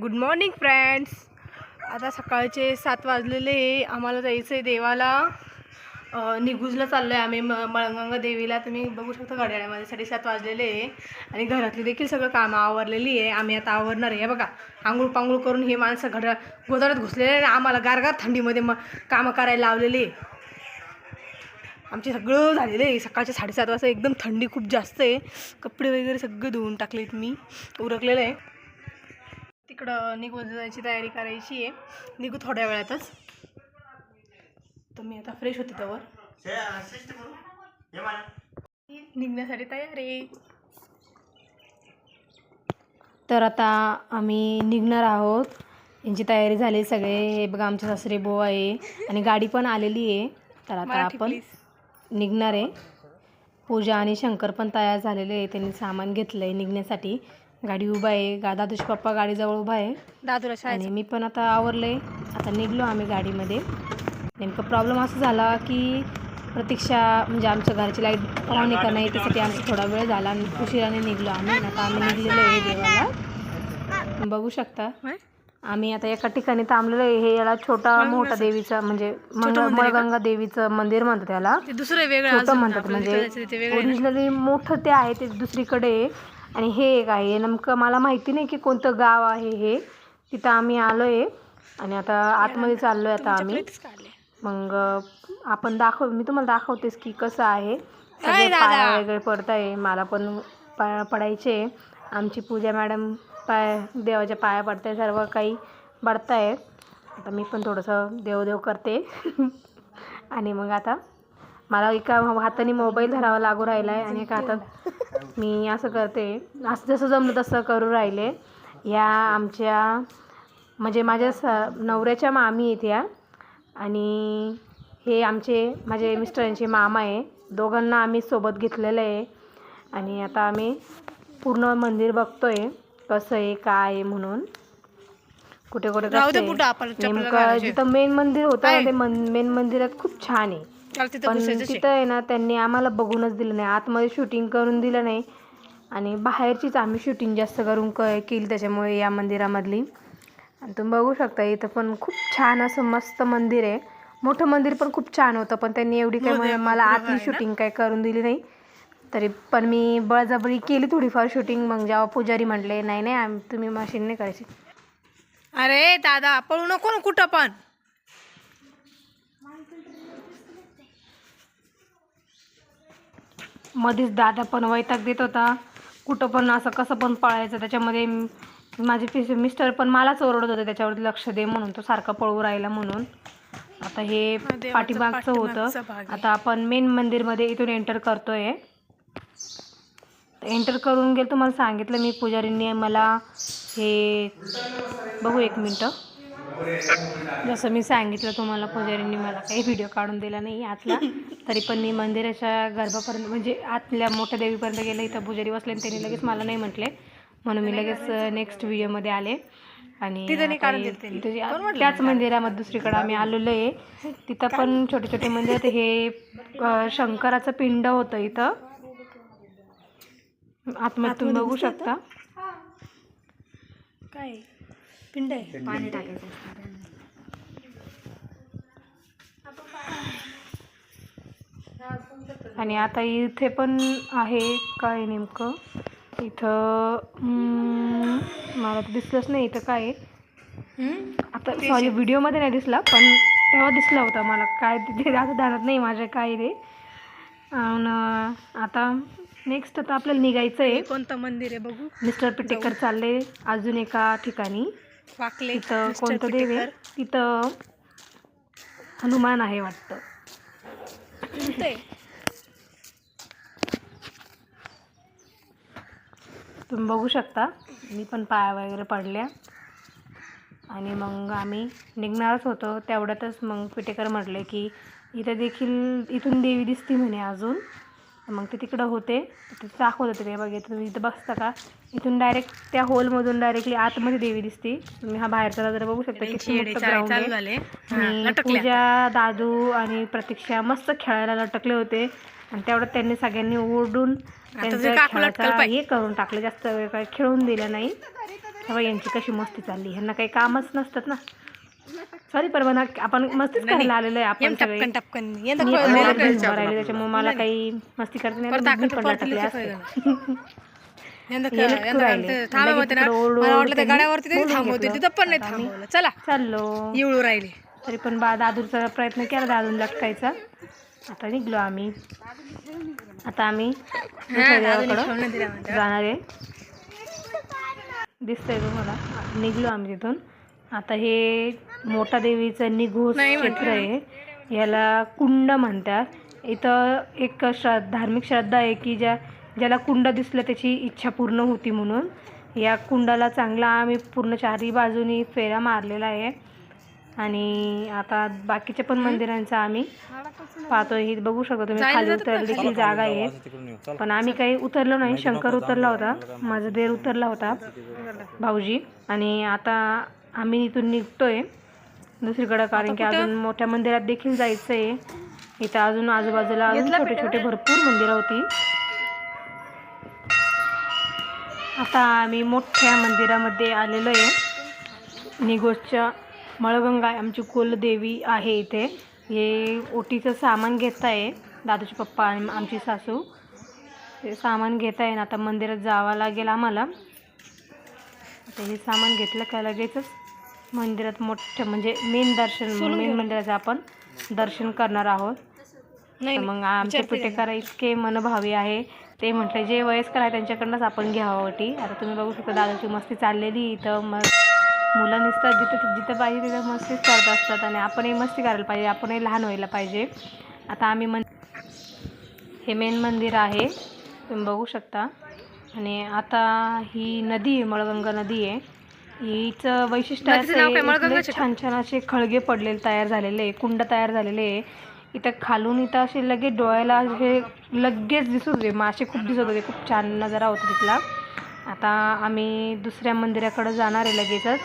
Good morning friends आता सकाळचे सात वाजलेले आम्हाला जायचं आहे देवाला. अं, निगुजला चाललो आहे आम्ही म मळंगंगा देवीला. तुम्ही बघू शकता घड्याळ्यामध्ये साडेसात वाजलेले आहे. आणि घरातली देखील सगळं कामं आवरलेली आहे. आम्ही आता आवरणार आहे. बघा आंघोळ पांघोळ करून हे माणसं घड्या गोदारात घुसलेले आहे आणि आम्हाला गारगार थंडीमध्ये म कामं करायला लावलेली आमचे सगळं झालेलं आहे. सकाळच्या साडेसात वाजता एकदम थंडी खूप जास्त आहे. कपडे वगैरे सगळे धुवून टाकलेत मी. उरकलेलं आहे. तिकडं निघून जायची तयारी करायची आहे. निघू थोड्या वेळातच. तर मी आता फ्रेश होते त्यावर. निघण्यासाठी तयार आहे. तर आता आम्ही निघणार आहोत. यांची तयारी झाली सगळे. हे बघा आमचे सासरे बो आहे. आणि गाडी पण आलेली आहे. तर आता आपण निघणार आहे. पूजा आणि शंकर पण तयार झालेले आहे. त्यांनी सामान घेतलं आहे निघण्यासाठी. गाडी उभा आहे. गा दादूश पप्पा गाडीजवळ उभा आहे. दादूला आणि मी पण आता आवरले. आता निघलो आम्ही गाडीमध्ये. नेमकं प्रॉब्लेम असा झाला की प्रतीक्षा म्हणजे आमच्या घरची लाइट ऑन आहे का नाही त्यासाठी आमचा थोडा वेळ झाला आणि उशिराने निघलो आम्ही. आणि आता आम्ही निघलेलो आहे देवाला. बघू शकता. आम्ही आता एका ठिकाणी थांबलेलो आहे. हे याला छोटा मोठा देवीचं म्हणजे मंगळ मळगंगा देवीचं मंदिर म्हणतात त्याला. दुसरं वेगळं छोटं म्हणतात म्हणजे ओरिजिनली मोठं ते आहे ते दुसरीकडे आहे. आणि हे एक आहे. नेमकं मला माहिती नाही की कोणतं गाव आहे हे. तिथं आम्ही आलो आहे आणि आता आतमध्ये चाललो आहे आता आम्ही. मग आपण दाखव मी तुम्हाला दाखवतेस की कसं आहे. सगळे पाया वगैरे पडत आहे मला पण पाया पडायचे. आमची पूजा मॅडम पाय देवाच्या पाया पडते सर्व काही पडतायत. आता मी पण थोडंसं देवदेव करते. आणि मग आता मला एका हाताने मोबाईल धरावा लागू राहिला आहे आणि एका हातात मी असं करते. असं जसं जमलं तसं करू राहिले. या आमच्या म्हणजे माझ्या स नवऱ्याच्या मामी आहेत या. आणि हे आमचे माझे मिस्टरांचे मामा आहे. दोघांना आम्ही सोबत घेतलेलं आहे. आणि आता आम्ही पूर्ण मंदिर बघतोय. कसं आहे काय आहे म्हणून. कुठे कुठे आहे. नेमकं जिथं मेन मंदिर होतं ना, ते मेन मंदिरात खूप छान आहे. पण तिथं आहे ना त्यांनी आम्हाला बघूनच दिलं नाही. आतमध्ये शूटिंग करून दिलं नाही. आणि बाहेरचीच आम्ही शूटिंग जास्त करून क केली त्याच्यामुळे या मंदिरामधली. आणि तुम्ही बघू शकता इथं पण खूप छान असं मस्त मंदिर आहे. मोठं मंदिर पण खूप छान होतं पण त्यांनी एवढी काही मला- मला आतली शूटिंग काही करून दिली नाही. तरी पण मी बळजबरी केली थोडीफार शूटिंग मग जेव्हा पुजारी म्हटले नाही नाही तुम्ही मशीन नाही करायची. अरे दादा पळू नको ना कुठं पण. मध्येच दादा पण वैताग देत होता. कुठं पण असं कसं पण पळायचं त्याच्यामध्ये माझे फिस मिस्टर पण मलाच ओरडत होते त्याच्यावरती लक्ष दे म्हणून तो सारखा पळू राहिला म्हणून. आता हे पाठीमागचं होतं. आता आपण मेन मंदिरमध्ये इथून एंटर करतोय. एंटर करून गेलं तुम्हाला सांगितलं मी पुजारींनी मला हे बघू एक मिनटं. जसं मी सांगितलं तुम्हाला पुजारींनी मला काही व्हिडिओ काढून दिला नाही आतला. तरी पण मी मंदिराच्या गर्भापर्यंत म्हणजे आतल्या मोठ्या देवीपर्यंत गेले इथं पुजारी बसले आणि त्यांनी लगेच मला नाही म्हटले. म्हणून मी लगेच नेक्स्ट व्हिडिओमध्ये आले. आणि त्याच मंदिरामध्ये दुसरीकडे आम्ही आलेलो आहे. तिथं पण छोटे छोटे मंदिर. हे शंकराचं पिंड होतं इथं. आतमध्ये तुम्ही बघू शकता. काय? पिंड आहे. आणि आता इथे पण आहे काय नेमकं? इथं मला तर दिसलंच नाही इथं काय आहे. आता सॉरी व्हिडिओमध्ये नाही दिसला पण तेव्हा दिसला होता मला. काय ते आता ध्यानात नाही माझ्या काय अन आता नेक्स्ट आता आपल्याला निघायचं आहे कोणतं मंदिर आहे बघू. मिस्टर पिटेकर चालले अजून एका ठिकाणी. वाकले तिथं कोणतं देव आहे? तिथं हनुमान आहे वाटतं. तुम्ही बघू शकता. मी पण पाया वगैरे पडल्या. आणि मग आम्ही निघणारच होतो. तेवढ्यातच मग पिटेकर म्हटले की इथं देखील इथून देवी दिसती म्हणे अजून. मग ते तिकडं होते. तिथे दाखवत होते ते बघा तुम्ही इथं बसता का? इथून डायरेक्ट त्या होलमधून डायरेक्टली आतमध्ये देवी दिसते. तुम्ही हा बाहेरचा जरा बघू शकता आणि पूजा दादू आणि प्रतीक्षा मस्त खेळायला लटकले होते. आणि तेवढं त्यांनी सगळ्यांनी ओरडून हे करून टाकलं. जास्त वेळ काय खेळून दिलं नाही. तेव्हा यांची कशी मस्ती चालली? ह्यांना काही कामच नसतात ना. सॉरी म्हणा आपण मस्तीच करायला आलेलो आहे आपण सगळे. टपकन टपकन. यंदा मी पण भरायला त्याच्यामुळे मला काही मस्ती करता नाही आली. मी असते. यंदा राहिले. लगेच मला वाटलं त्या गाड्यावरती तरी बोलून थांबवते. घेतलं. तिथं पण नाही थांबवलं. चला. चाललो. येळू राहिले. तरी पण बा दादूचा प्रयत्न केला दादून लटकायचा. आता निघलो आम्ही. आता आम्ही दुसऱ्या देवाकडं. जाणार आहे. दिसतंय तुम्हाला. निघलो आम्ही तिथून. आता हे मोठा देवीचं निघोष क्षेत्र आहे. याला कुंड म्हणतात. इथं एक श्र धार्मिक श्रद्धा आहे की ज्या ज्याला कुंड दिसलं त्याची इच्छा पूर्ण होती म्हणून. या कुंडाला चांगला आम्ही पूर्ण चारही बाजूनी फेरा मारलेला आहे. आणि आता बाकीच्या पण मंदिरांचा आम्ही पाहतो हे बघू शकतो तुम्ही खाली उतरलीची जागा आहे. पण आम्ही काही उतरलो नाही. शंकर उतरला होता. माझा देर उतरला होता. भाऊजी. आणि आता आम्ही इथून निघतोय. दुसरीकडं कारण की अजून मोठ्या मंदिरात देखील जायचं आहे इथं अजून आजूबाजूला अजून छोटे छोटे भरपूर मंदिरं होती. आता आम्ही मोठ्या मंदिरामध्ये आलेलो आहे निगोजच्या मळगंगा आमची कुलदेवी आहे इथे. हे ओटीचं सामान घेत आहे दादूचे पप्पा आणि आमची सासू. ते सामान घेत आहे आता मंदिरात जावं लागेल आम्हाला. आता हे सामान घेतलं का लगेचच? मंदिरात मोठं म्हणजे मेन दर्शन मेन मंदिराचं आपण दर्शन करणार आहोत. नाही मग आमचे पिटेकर इतके मनभावी आहे. ते म्हटले जे वयस्कर आहे त्यांच्याकडनंच आपण घ्यावं ओटी आता तुम्ही बघू शकता दादाची मस्ती चाललेली इथं. मग मुलं नुसतं जिथं जिथं पाहिजे तिथं मस्तीच करत असतात आणि आपणही मस्ती करायला पाहिजे आपणही लहान व्हायला पाहिजे. आता आम्ही मन हे मेन मंदिर आहे. तुम्ही बघू शकता. आणि आता ही नदी आहे मळगंगा नदी आहे. हिचं वैशिष्ट्य नदीचं असं नाव काय? आहे छान छान असे खळगे पडलेले तयार झालेले आहे कुंड तयार झालेले. आहे इथं खालून इथं असे लगेच डोळ्याला असे लगेच दिसत होते मासे खूप दिसत होते खूप छान नजारा होता तिथला. आता आम्ही दुसऱ्या मंदिराकडे जाणार आहे लगेचच.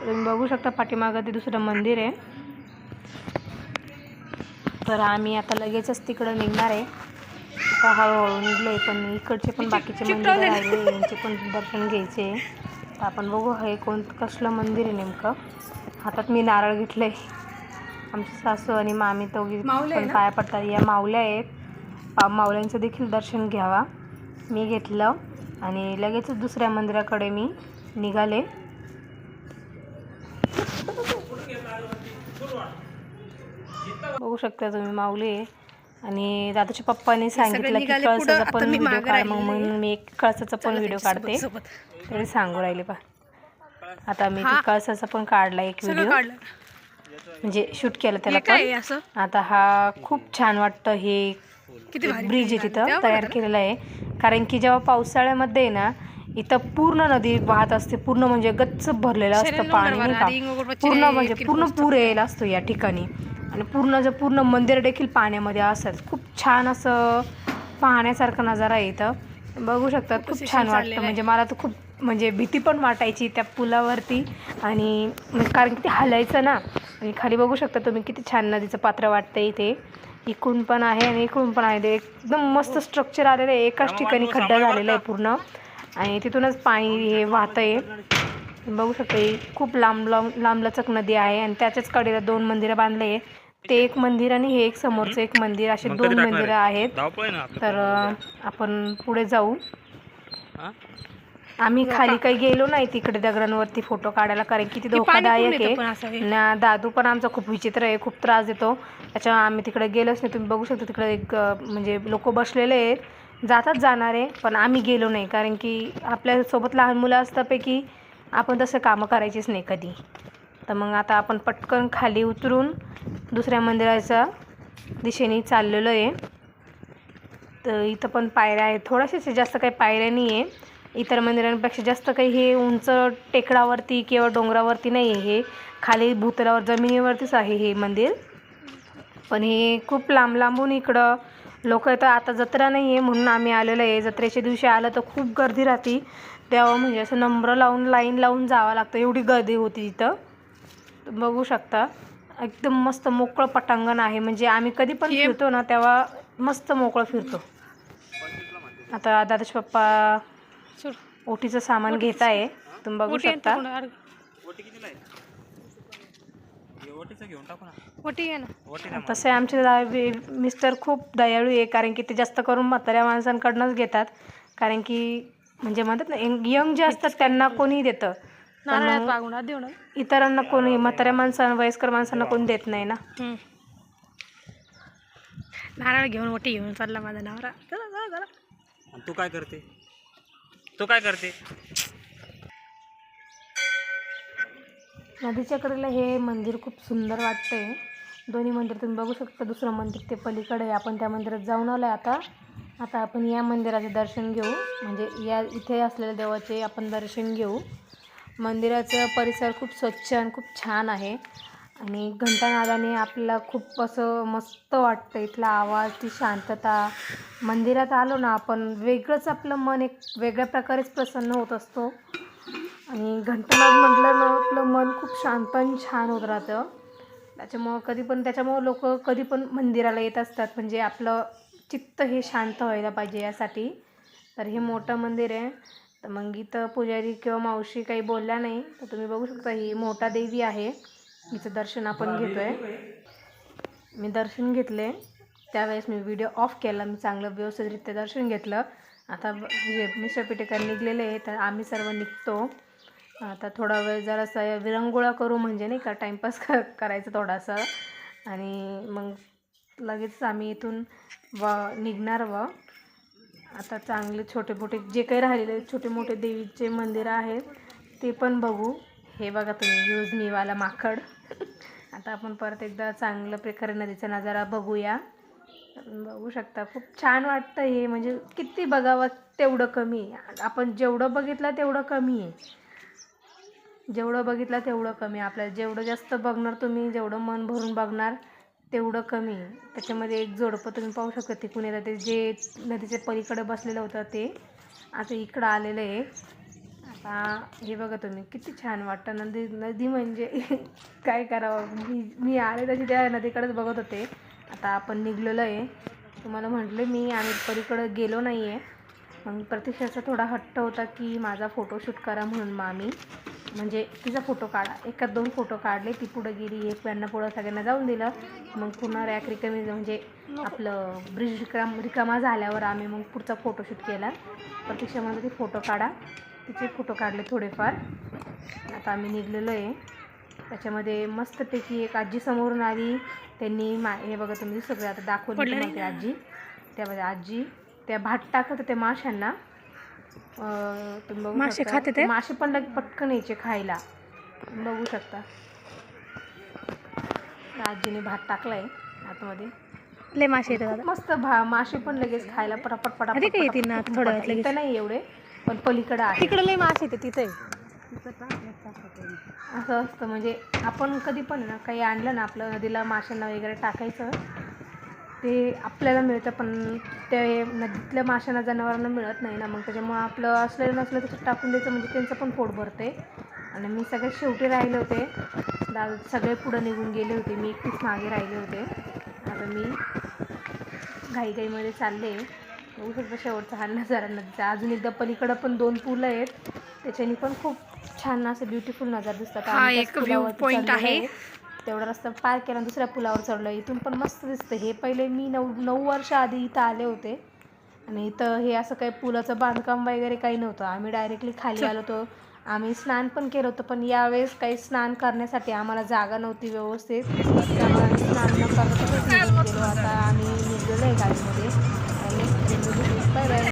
तुम्ही बघू शकता पाठीमागं ते दुसरं मंदिर आहे. तर आम्ही आता लगेचच तिकडं निघणार आहे. आता हळूहळू निघलोय पण इकडचे पण बाकीचे मंदिर राहिले यांचे पण दर्शन घ्यायचे तर आपण बघू हे कोण कसलं मंदिर आहे नेमकं. हातात मी नारळ घेतलंय. आमची सासू आणि मामी दोघी पण पाया पडतात. या माऊल्या आहेत. पा माऊल्यांचं देखील दर्शन घ्यावा. मी घेतलं आणि लगेचच दुसऱ्या मंदिराकडे मी निघाले. बघू शकता तुम्ही माऊली. आहे आणि दादाच्या पप्पाने सांगितलं की कळसाचा पण व्हिडिओ काढ मग म्हणून मी एक कळसाचा पण व्हिडिओ काढते. तरी सांगू राहिले पा आता मी कळसाचा पण काढला एक व्हिडिओ म्हणजे शूट केलं त्याला काय पण. आता हा खूप छान वाटतं हे ब्रिज आहे तिथं तयार केलेलं आहे. कारण की जेव्हा पावसाळ्यामध्ये आहे ना इथं पूर्ण नदी वाहत असते पूर्ण म्हणजे गच्च भरलेलं असतं पाणी नाही का? पूर्ण म्हणजे पूर्ण पूर यायला असतो या ठिकाणी. आणि पूर्ण जर पूर्ण मंदिर देखील पाण्यामध्ये असतात खूप छान असं पाहण्यासारखा नजारा आहे इथं. बघू शकतात खूप छान वाटतं. आहे. म्हणजे मला तर खूप म्हणजे भीती पण वाटायची त्या पुलावरती. आणि कारण की ते हलायचं ना. आणि खाली बघू शकता तुम्ही किती छान नदीचं पात्र वाटतं इथे. इकडून पण आहे आणि इकडून पण आहे. ते एकदम मस्त स्ट्रक्चर आलेलं आहे. एकाच ठिकाणी खड्डा झालेला आहे पूर्ण. आणि तिथूनच पाणी हे वाहतं आहे बघू शकता ही खूप लांब लांब लांबलचक नदी आहे. आणि त्याच्याच कडेला दोन मंदिरं बांधले आहे ते एक मंदिर आणि हे एक समोरचं एक मंदिर असे दोन मंदिरं आहेत. धावपळ आहे ना आपलं. तर अं, आपण पुढे जाऊ. हा? आम्ही खाली काही गेलो नाही तिकडे दगडांवरती फोटो काढायला कारण की ती धोकादायक येतं पण असं आहे हे. ना दादू पण आमचा खूप विचित्र आहे खूप त्रास देतो. त्याच्या आम्ही तिकडे गेलोच नाही. तुम्ही बघू शकता तिकडे एक अं, म्हणजे लोक बसलेले आहेत. जातात जाणारे पण आम्ही गेलो नाही कारण की आपल्यासोबत लहान मुलं असतापैकी आपण तसं कामं करायचीच नाही कधी. तर मग आता आपण पटकन खाली उतरून दुसऱ्या मंदिराच्या दिशेने चाललेलो आहे. तर इथं पण पायऱ्या आहेत. थोड्याशाच जास्त काही पायऱ्या नाही आहे इतर मंदिरांपेक्षा जास्त काही हे उंच टेकडावरती किंवा डोंगरावरती नाही आहे हे खाली भूतलावर जमिनीवरतीच आहे हे मंदिर. पण हे खूप लांब लांबून इकडं लोक येतं आता जत्रा नाही आहे म्हणून आम्ही आलेलो आहे. जत्रेच्या दिवशी आलं तर खूप गर्दी राहते. तेव्हा म्हणजे असं नंबर लावून लाईन लावून जावं लागतं. एवढी गर्दी होती इथं. बघू शकता. एकदम मस्त मोकळं पटांगण आहे. म्हणजे आम्ही कधी पण हे- फिरतो ना तेव्हा मस्त मोकळं फिरतो. आता दादाचे पप्पा. ओटीचं सामान घेत आहे तुम्ही बघू शकता. हे तसे आमचे मिस्टर खूप दयाळू आहे कारण की ते जास्त करून म्हाताऱ्या माणसांकडनंच घेतात. कारण की म्हणजे म्हणतात ना यंग जे असतात त्यांना कोणी देतं. नारळात मग पागून देऊ ना इतरांना कोणी म्हाताऱ्या माणसांना वयस्कर माणसांना कोणी देत नाही ना. हम्म. नारळ घेऊन ओटी घेऊन चालला माझा नवरा. चला चला चला आणि तू काय करते? तू काय करते? नदीच्या कडेला हे मंदिर खूप सुंदर वाटतंय. दोन्ही मंदिर तुम्ही बघू शकता. दुसरं मंदिर ते पलीकडे आहे. आपण त्या मंदिरात जाऊन आलो आहे आता. आता आपण या मंदिराचे दर्शन घेऊ. म्हणजे या इथे असलेल्या देवाचे आपण दर्शन घेऊ. मंदिराचा परिसर खूप स्वच्छ आणि खूप छान आहे. आणि घंटानादाने आपल्याला खूप असं मस्त वाटतं. इथला आवाज ती शांतता. मंदिरात आलो ना आपण वेगळंच आपलं मन एक वेगळ्या प्रकारेच प्रसन्न होत असतो. आणि घंटानाद म्हटलं ना आपलं मन खूप शांत आणि छान होत राहतं. त्याच्यामुळं कधी पण त्याच्यामुळं लोक कधी पण मंदिराला येत असतात. म्हणजे आपलं चित्त हे शांत व्हायला पाहिजे यासाठी. तर हे मोठं मंदिर आहे. तर मग इथं पुजारी किंवा मावशी काही बोलल्या नाही तर तुम्ही बघू शकता ही मोठा देवी आहे. हिचं दर्शन आपण घेतोय. मी दर्शन घेतले. त्यावेळेस मी व्हिडिओ ऑफ केला. मी चांगलं व्यवस्थितरित्या दर्शन घेतलं. आता म्हणजे मिस्टर पिटेकर निघलेले आहे तर आम्ही सर्व निघतो. आता थोडा वेळ जरासा विरंगुळा करू म्हणजे नाही का टाईमपास क करायचं थोडासा. आणि मग लगेच आम्ही इथून व निघणार व आता चांगले छोटे मोठे जे काही राहिलेले छोटे मोठे देवीचे मंदिरं आहेत ते पण बघू. हे बघा तुम्ही यूज मीवाला माकड आता आपण परत एकदा चांगल्या प्रकारे नदीचा नजारा बघूया. बघू शकता खूप छान वाटतं हे. म्हणजे किती बघावं तेवढं कमी आहे. आपण जेवढं बघितलं तेवढं कमी आहे. जेवढं बघितलं तेवढं कमी आहे. आपल्याला जेवढं जास्त बघणार तुम्ही जेवढं मन भरून बघणार तेवढं कमी. त्याच्यामध्ये एक जोडपं तुम्ही पाहू शकता तिकून येतात ते जे नदीच्या पलीकडे बसलेलं होतं ते. आता इकडं आलेलं आहे. आता हे बघा तुम्ही किती छान वाटतं. नदी नदी म्हणजे काय करावं? मी मी आले तशी त्या नदीकडेच बघत होते. आता आपण निघलेलो आहे. तुम्हाला म्हटलं मी आम्ही पलीकडं गेलो नाही आहे मग प्रतीक्षाचा थोडा हट्ट होता की माझा फोटोशूट करा म्हणून मग आम्ही म्हणजे तिचा फोटो काढा. एकात दोन फोटो काढले ती पुढं गेली एक त्यांना पुढं सगळ्यांना जाऊन दिलं. मग पुन्हा रॅक रिकामी म्हणजे आपलं ब्रिज रिकाम रिकामा झाल्यावर आम्ही मग पुढचा फोटोशूट केला. प्रतीक्षा म्हणत ती फोटो काढा. तिचे फोटो काढले थोडेफार. आता आम्ही निघलेलो आहे. त्याच्यामध्ये मस्तपैकी एक आजी समोरून आली. त्यांनी मा हे बघा तुम्ही सगळं आता दाखवली आजी. त्यामध्ये आजी त्या भात टाकत होत्या माशांना अं, तुम्ही बघू मासे शकता. खाते ते? मासे पण लगे पटकन यायचे खायला तुम्ही बघू शकता आजीने भात टाकलाय आतमध्ये लय मासे येतात मस्त भा मासे पण लगेच खायला पटापट पटापट अरे काय येतील ना पटापट थोड्या वेळात पटापट. लगेच. इथं नाही एवढे पण पलीकडे आहे तिकडे लय मासे येते तिथे असं असतं म्हणजे आपण कधी पण ना काही आणलं ना आपलं नदीला माशांना वगैरे टाकायचं ते आपल्याला मिळतं पण ते नदीतल्या माशांना जनावरांना मिळत नाही ना. मग त्याच्यामुळं आपलं असलेलं नसलं त्याच्यात टाकून द्यायचं म्हणजे त्यांचं पण पोट भरते आणि मी सगळ्यात शेवटी राहिले होते. दा सगळे पुढं निघून गेले होते. मी एकटीच मागे राहिले होते. आता मी घाईघाईमध्ये चालले. बघू शकतो शेवटचा हा नजारा नदीचा. अजून एकदा पलीकडं पण दोन पुलं आहेत. त्याच्यानी पण खूप छान असं ब्युटिफुल नजारा दिसतात. हा एक point चाललेलो आहे. तेवढा रस्ता पार केला दुसऱ्या पुलावर चढलो इथून पण मस्त दिसतं. हे पहिले मी नऊ नऊ वर्ष आधी इथं आले होते. आणि इथं हे असं काही पुलाचं बांधकाम वगैरे काही नव्हतं. आम्ही डायरेक्टली खाली आलो होतो. आम्ही स्नान पण केलं होतं पण यावेळेस काही स्नान करण्यासाठी आम्हाला जागा नव्हती व्यवस्थित. त्यामुळे स्नान न आता आम्ही निघलेलो आहे गाडीमध्ये. आणि